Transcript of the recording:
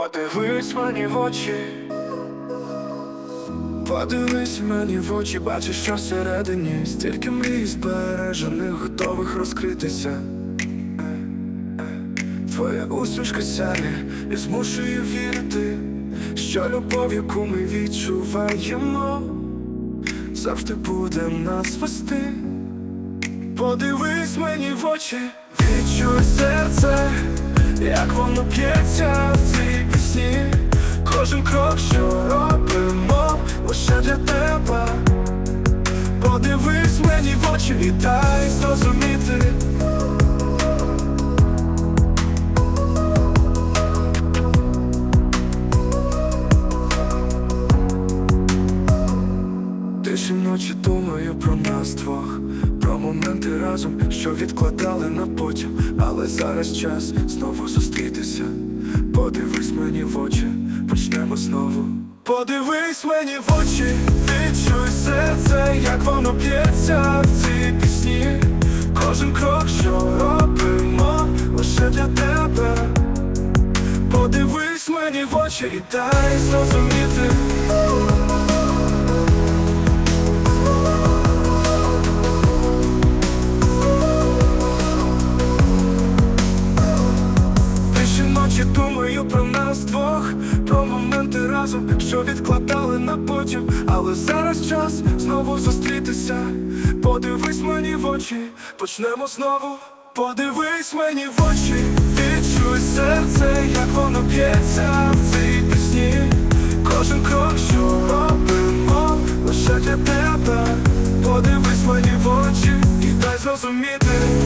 Подивись мені в очі, подивись мені в очі, бачиш, що всередині стільки мрій збережених, готових розкритися. Твоя усмішка сяє і змушує вірити, що любов, яку ми відчуваємо, завжди буде нас вести. Подивись мені в очі, відчуй серце, як воно п'ється в цій очі і дай зрозуміти. Тиші ночі думаю про нас двох, про моменти разом, що відкладали на потім, але зараз час знову зустрітися. Подивись мені в очі, почнемо знову. Подивись мені в очі, відчуй серце, як воно п'ється мені в очі і дай зрозуміти. Ночі думаю про нас двох, про моменти разом, що відкладали на потім, але зараз час знову зустрітися. Подивись мені в очі, почнемо знову. Подивись мені в очі, відчуй серце, як воно п'ється зрозуміти.